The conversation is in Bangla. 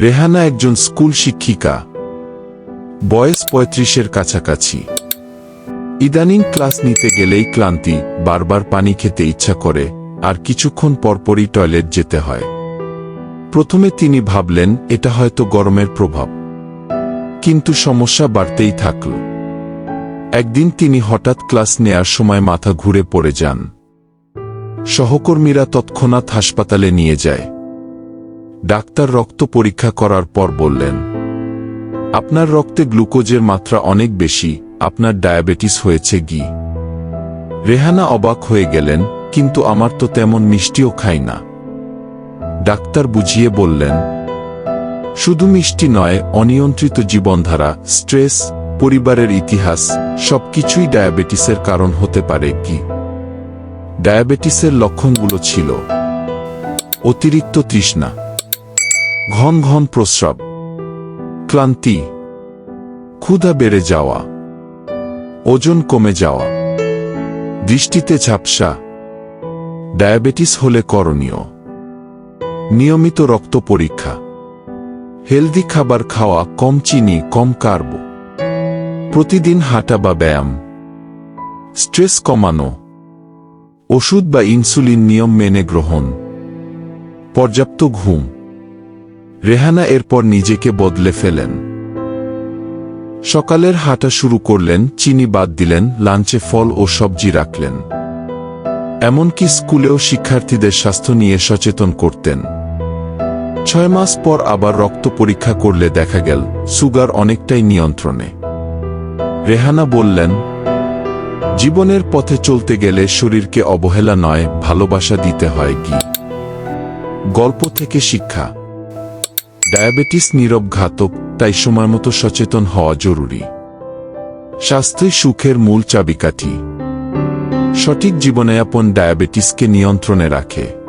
রেহানা একজন স্কুল শিক্ষিকা। বয়স পঁয়ত্রিশের কাছাকাছি। ইদানিং ক্লাস নিতে গেলেই ক্লান্তি, বারবার পানি খেতে ইচ্ছা করে, আর কিছুক্ষণ পরপরই টয়লেট যেতে হয়। প্রথমে তিনি ভাবলেন, এটা হয়তো গরমের প্রভাব। কিন্তু সমস্যা বাড়তেই থাকল। একদিন তিনি হঠাৎ ক্লাস নেয়ার সময় মাথা ঘুরে পড়ে যান। সহকর্মীরা তৎক্ষণাৎ হাসপাতালে নিয়ে যায়। ডাক্তার রক্ত পরীক্ষা করার পর বললেন, আপনার রক্তে গ্লুকোজের মাত্রা অনেক বেশি, আপনার ডায়াবেটিস হয়েছে গি। রেহানা অবাক হয়ে গেলেন, কিন্তু আমার তো তেমন মিষ্টিও খাই না। ডাক্তার বুঝিয়ে বললেন, শুধু মিষ্টি নয়, অনিয়ন্ত্রিত জীবনধারা, স্ট্রেস, পরিবারের ইতিহাস, সবকিছুই ডায়াবেটিসের কারণ হতে পারে কি ডায়াবেটিসের লক্ষণগুলো ছিল, অতিরিক্ত তৃষ্ণা ঘন ঘন প্রস্রাব। ক্লান্তি। ক্ষুধা বেড়ে যাওয়া। ওজন কমে যাওয়া। দৃষ্টিতে ঝাপসা। ডায়াবেটিস হলে করণীয়। নিয়মিত রক্ত পরীক্ষা। হেলদি খাবার খাওয়া কম চিনি, কম কার্ব। প্রতিদিন হাঁটা বা ব্যায়াম। স্ট্রেস কমানো। ওষুধ বা ইনসুলিন নিয়ম মেনে গ্রহণ। পর্যাপ্ত ঘুম। রেহানা এরপর নিজেকে বদলে ফেলেন। সকালের হাঁটা শুরু করলেন, চিনি বাদ দিলেন, লাঞ্চে ফল ও সবজি রাখলেন। এমনকি স্কুলেও শিক্ষার্থীদের স্বাস্থ্য নিয়ে সচেতন করতেন। ছয় মাস পর আবার রক্ত পরীক্ষা করলে দেখা গেল, সুগার অনেকটাই নিয়ন্ত্রণে। রেহানা বললেন, জীবনের পথে চলতে গেলে শরীরকে অবহেলা নয়, ভালোবাসা দিতে হয় কি? গল্প থেকে শিক্ষা। ডায়াবেটিস নীরব ঘাতক তাই সময় মতো সচেতন হওয়া জরুরি। স্বাস্থ্যই সুখের মূল চাবিকাঠি। সঠিক জীবনযাপন ডায়াবেটিসকে নিয়ন্ত্রণে রাখে।